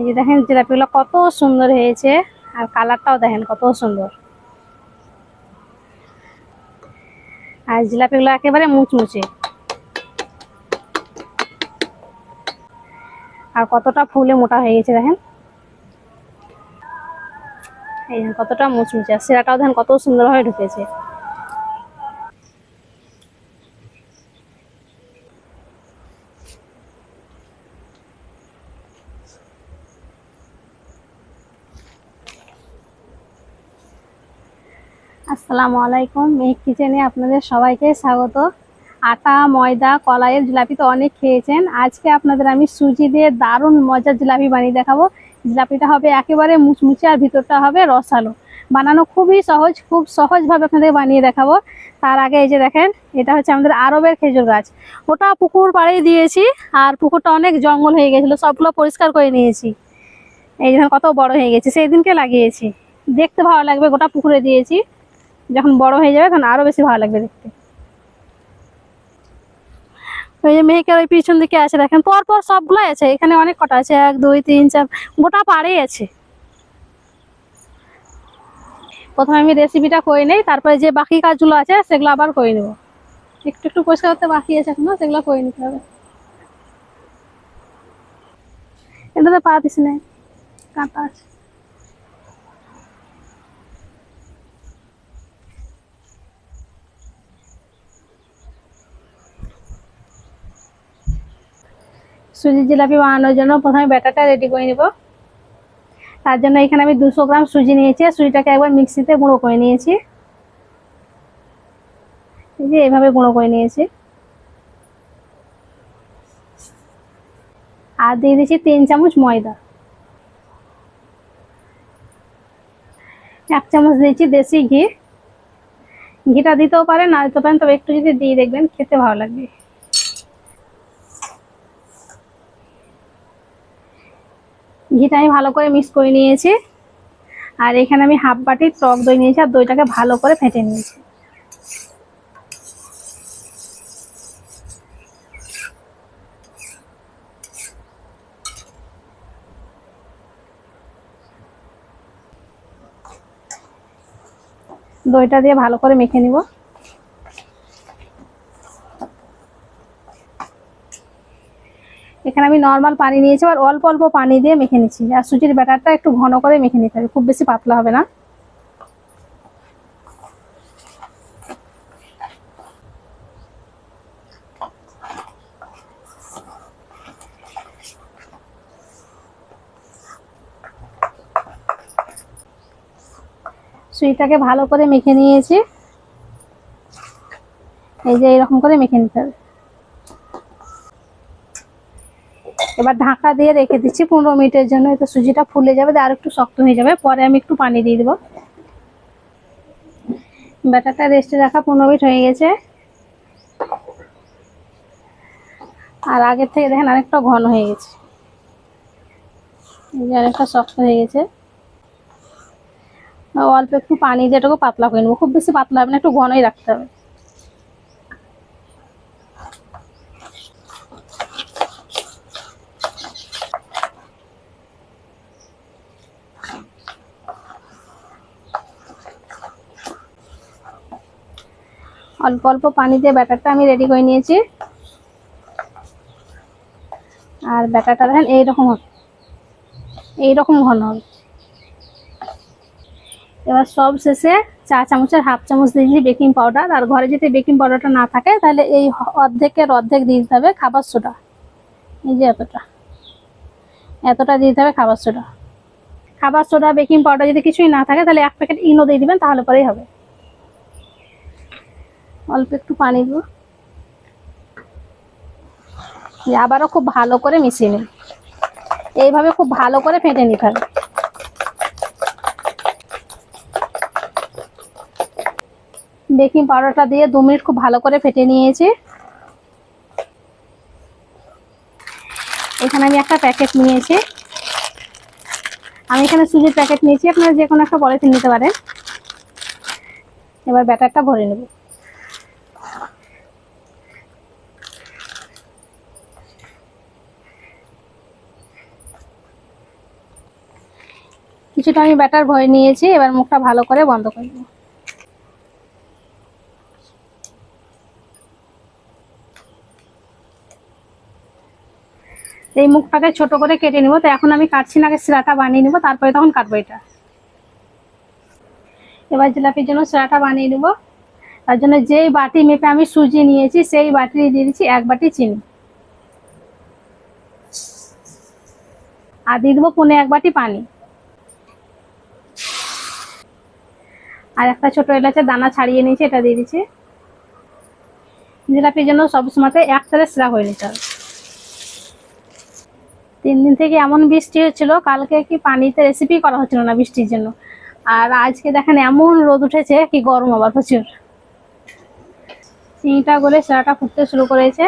এই যে দেখেন জিলাপিগুলো কত সুন্দর হয়েছে, আর কালারটাও দেখেন কত সুন্দর। আর জিলাপিগুলো একেবারে মুচমুচে। আর কতটা ফুলে মোটা হয়ে গেছে দেখেন। এই কতটা মুচমুচে, আর সেরাটাও দেখেন কত সুন্দরভাবে ঢুকেছে। আসসালামু আলাইকুম। মেঘ কিচেনে আপনাদের সবাইকে স্বাগত। আটা, ময়দা কলাইয়ের জিলাপি তো অনেক খেয়েছেন। আজকে আপনাদের আমি সুজি দিয়ে দারুণ মজার জিলাপি বানিয়ে দেখাবো। জিলাপিটা হবে একেবারে মুচমুচে আর ভিতরটা হবে রসালো। বানানো খুবই সহজ, খুব সহজভাবে আপনাদের বানিয়ে দেখাবো। তার আগে এই যে দেখেন, এটা হচ্ছে আমাদের আরবের খেজুর গাছ। ওটা পুকুর পাড়েই দিয়েছি আর পুকুরটা অনেক জঙ্গল হয়ে গেছিল, সবগুলো পরিষ্কার করে নিয়েছি। এই দেখেন কত বড় হয়ে গেছে সেই দিনকে লাগিয়েছি। দেখতে ভালো লাগবে, গোটা পুকুরে দিয়েছি। যখন বড় হয়ে যাবে, তখন আরও বেশি ভালো লাগবে দেখতে। ওই যে মেহেকের ওই পিছন দিকে আছে, দেখেন পরপর পর সবগুলাই আছে। এখানে অনেক কটা আছে, এক, দুই, তিন, চার, গোটা পাড়েই আছে। প্রথমে আমি রেসিপিটা করে নেই, তারপরে যে বাকি কাজগুলো আছে, সেগুলো আবার করে নেব। একটু একটু পরিষ্কার করতে বাকি আছে এখনও, সেগুলো করে নিতে হবে। এটা তো পা দিস নেই কাঁটা আছে। সুজির জিলাপি বানানোর জন্য প্রথমে ব্যাটারটা রেডি করে নিব। তার জন্য এখানে আমি দুশো গ্রাম সুজি নিয়েছি সুজিটাকে একবার মিক্সিতে গুঁড়ো করে নিয়েছি। এই যে এইভাবে গুঁড়ো করে নিয়েছি। আর দিয়ে দিয়েছি তিন চামচ ময়দা। এক চামচ দিয়েছি দেশি ঘি। ঘিটা দিতেও পারেন, না দিতে পারেন, তবে একটু যদি দিয়ে দেখবেন, খেতে ভালো লাগবে। ঘিটা আমি ভালো করে মিক্স করে নিয়েছি। আর এখানে আমি হাফ বাটি টক দই নিয়েছি, আর দইটাকে ভালো করে ফেটে নিয়েছি। দইটা দিয়ে ভালো করে মেখে নিব। এখানে আমি নর্মাল পানি নিয়েছি আর অল্প অল্প পানি দিয়ে মেখে নিচ্ছি। আর সুজির ব্যাটারটা একটু ঘন করে মেখে নিতে হবে, খুব বেশি পাতলা হবে না। সুইটাকে ভালো করে মেখে নিয়েছি। এই যে এরকম করে মেখে নিতে হবে। এবার ঢাকা দিয়ে রেখে দিচ্ছি পনেরো মিনিটের জন্য, এতে সুজিটা ফুলে যাবে আর একটু শক্ত হয়ে যাবে। পরে আমি একটু পানি দিয়ে দেবো। ব্যাটারটা রেস্টে রাখা পনেরো মিনিট হয়ে গেছে। আর আগের থেকে দেখেন আরেকটা ঘন হয়ে গেছে। অনেকটা শক্ত হয়ে গেছে। অল্প একটু পানি দিয়ে এটাকে পাতলা করে নেব। খুব বেশি পাতলা হবে না, একটু ঘনই রাখতে হবে। অল্প অল্প পানি দিয়ে ব্যাটারটা আমি রেডি করে নিয়েছি। আর ব্যাটারটা দেখেন, এইরকম এইরকম ঘন হবে। এবার সব শেষে চা চামচের হাফ চামচ দিয়ে দিচ্ছি বেকিং পাউডার আর ঘরে যদি বেকিং পাউডারটা না থাকে, তাহলে এই অর্ধেকের অর্ধেক দিয়ে দিতে হবে খাবার সোডা। এই যে এতটা। এতটা দিয়ে দিতে হবে খাবার সোডা। খাবার সোডা বেকিং পাউডার যদি কিছুই না থাকে, তাহলে এক প্যাকেট ইনো দিয়ে দিবেন, তাহলে পরেই হবে। অল্প একটু পানি দেবো। আবারও খুব ভালো করে মিশিয়ে নিন এইভাবে খুব ভালো করে ফেটে নিতে হবে। বেকিং পাউডারটা দিয়ে দু মিনিট খুব ভালো করে ফেটে নিয়েছি। এখানে আমি একটা প্যাকেট নিয়েছি। আমি এখানে সুজির প্যাকেট নিয়েছি, আপনারা যে কোনো একটা পলিথিন নিতে পারেন। এবার ব্যাটারটা ভরে নেব। কিছুটা আমি ব্যাটার ভয় নিয়েছি, এবার মুখটা ভালো করে বন্ধ করে দেবো এই মুখটাকে ছোট করে কেটে নিব। তো এখন আমি কাটছি না আগে সিরাটা বানিয়ে নিব, তারপরে তখন কাটবো এটা। এবার জিলাপির জন্য সিরাটা বানিয়ে নিব। তার জন্য যেই বাটি মেপে আমি সুজি নিয়েছি, সেই বাটি দিয়ে দিচ্ছি এক বাটি চিনি। আর দিয়ে দেবো পুনে এক বাটি পানি। আর একটা ছোট এলাচের দানা ছাড়িয়ে নিয়েছি, এটা দিয়ে দিচ্ছি। জিলাপির জন্য সবসময় এক তারে সিরা হয়ে নিতে হবে। তিন দিন থেকে এমন বৃষ্টি হচ্ছিল, কালকে কি পানিতে রেসিপি করা হচ্ছিল না বৃষ্টির জন্য। আর আজকে দেখেন এমন রোদ উঠেছে, কি গরম আবার প্রচুর। চিনিটা গলে সেরাটা ফুটতে শুরু করেছে।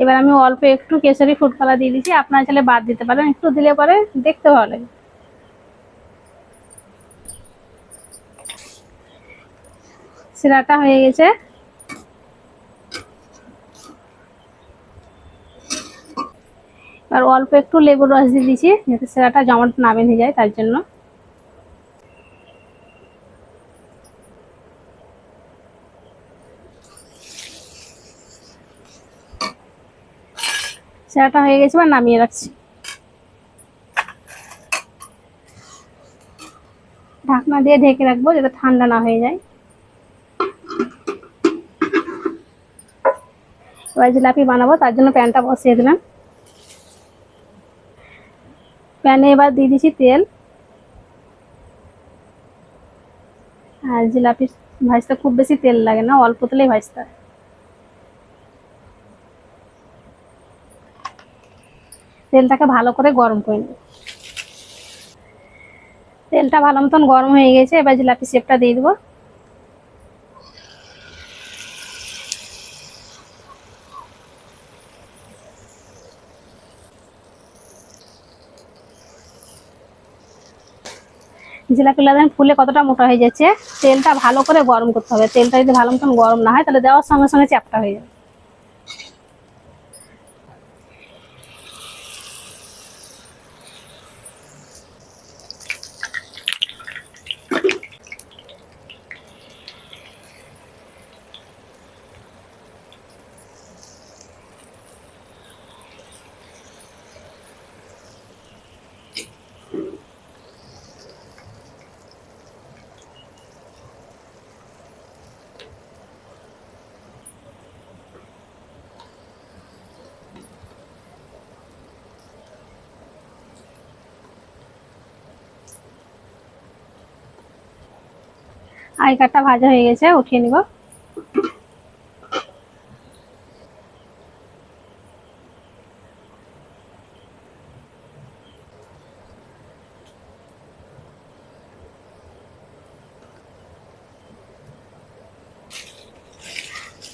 এবার আমি অল্প একটু কেশরি ফুড দিয়ে দিচ্ছি, আপনার চাইলে বাদ দিতে পারেন, একটু দিলে পরে দেখতে ভালো লাগে। সিরাটা হয়ে গেছে। আর অল্প একটু লেবুর রস দিয়ে দিচ্ছি, যাতে সেরাটা জমাট না বেঁধে যায়, তার জন্য। সেরাটা হয়ে গেছে বা নামিয়ে রাখছি। ঢাকনা দিয়ে ঢেকে রাখব, যাতে ঠান্ডা না হয়ে যায়। এবার জিলাপি বানাবো, তার জন্য প্যানটা বসিয়ে দিলাম। প্যানে এবার দিয়ে দিচ্ছি তেল। আর জিলাপি ভাজতে খুব বেশি তেল লাগে না, অল্প তেলেই ভাজতে তেলটাকে ভালো করে গরম করে নেব তেলটা ভালো মতন গরম হয়ে গেছে, এবার জিলাপি শেপটা দিয়ে দেবো। জিলাপিগুলো দেন ফুলে কতটা মোটা হয়ে যাচ্ছে, তেলটা ভালো করে গরম করতে হবে। তেলটা যদি ভালো মতন গরম না হয়, তাহলে দেওয়ার সঙ্গে সঙ্গে চ্যাপটা হয়ে যাবে। আই কাঠটা ভাজা হয়ে গেছে, উঠিয়ে নিব।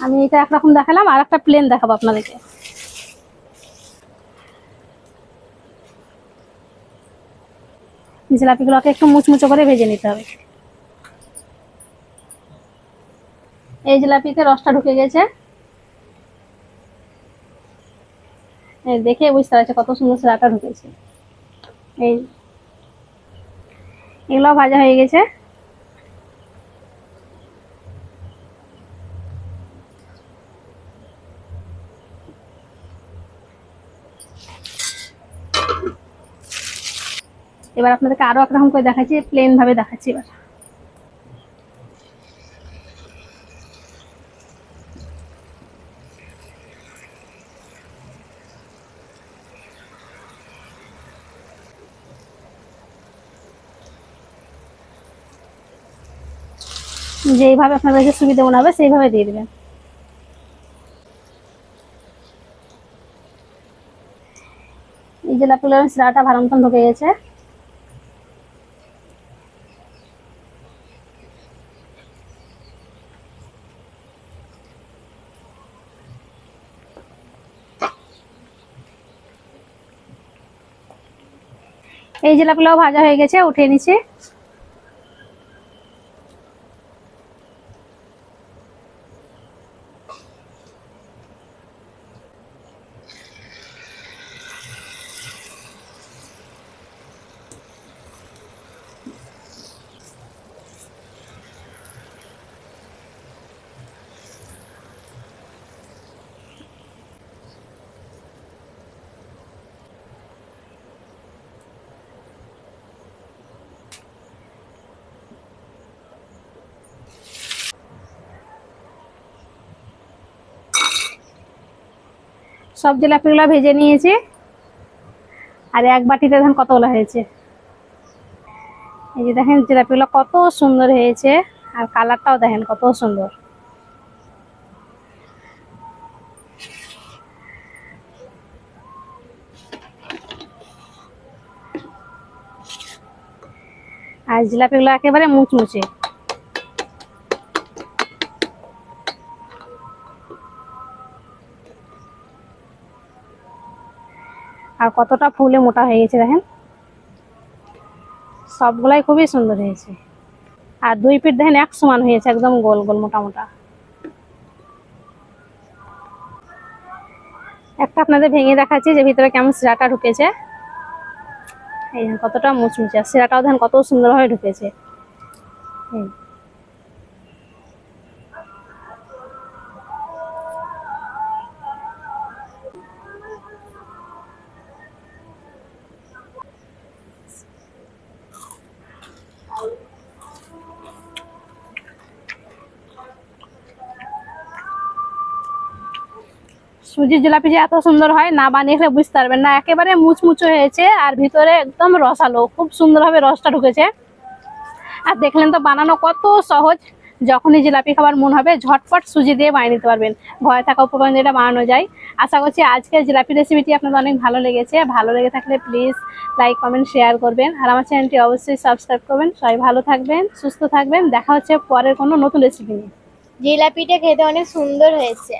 আমি এটা একরকম দেখালাম, আর একটা প্লেন দেখাবো আপনাদেরকে। জিলাপিগুলোকে একটু মুচমুচো করে ভেজে নিতে হবে। এই জিলাপিতে রসটা ঢুকে গেছে। দেখে বুঝতে পারছে কত সুন্দর সেরাটা ঢুকেছে। এই এগুলো ভাজা হয়ে গেছে। এবার আপনাদেরকে আরও একরকম করে দেখাচ্ছি প্লেন ভাবে দেখাচ্ছি এবার। যেইভাবে আপনার কাছে সুবিধা মনে হবে, সেইভাবে দিয়ে দেবেন। এই জিলাপিগুলো সিরাটা ভালো মতন ঢুকে গেছে। এই জিলাপিগুলো ভাজা হয়ে গেছে, উঠিয়ে নিচ্ছি। সব জিলাপিগুলো ভেজে নিয়েছি। আর এক বাটিতে দেখেন কতগুলো হয়েছে। এই যে দেখেন জিলাপিগুলো কত সুন্দর হয়েছে। আর কালারটাও দেখেন কত সুন্দর। আর জিলাপিগুলো একেবারে মুচমুচে। আর কতটা ফুলে মোটা হয়ে গেছে দেখেন? সবগুলাই খুবই সুন্দর হয়েছে। আর দুই পিঠ দেখেন এক সমান হয়েছে, একদম গোল গোল মোটা মোটা। একটা আপনাদের ভেঙে দেখাচ্ছি যে ভিতরে কেমন সিরাটা ঢুকেছে। এই কতটা মুচমুচে সিরাটাও দেখেন কত সুন্দরভাবে ঢুকেছে। এই। সুজির জিলাপি যে এত সুন্দর হয়, না বানিয়ে খেলে বুঝতে পারবেন না। একেবারে মুচমুচো হয়েছে আর ভিতরে একদম রসালো, খুব সুন্দরভাবে রসটা ঢুকেছে। আর দেখলেন তো বানানো কত সহজ, যখনই জিলাপি খাবার মন হবে, ঝটপট সুজি দিয়ে বানিয়ে নিতে পারবেন। ঘরে থাকা উপকরণ যেটা বানানো যায়। আশা করছি আজকের জিলাপি রেসিপিটি আপনাদের অনেক ভালো লেগেছে। ভালো লেগে থাকলে প্লিজ লাইক কমেন্ট শেয়ার করবেন। আর আমার চ্যানেলটি অবশ্যই সাবস্ক্রাইব করবেন। সবাই ভালো থাকবেন, সুস্থ থাকবেন। দেখা হচ্ছে পরের কোনো নতুন রেসিপি নিয়ে। জিলাপিটা খেতে অনেক সুন্দর হয়েছে।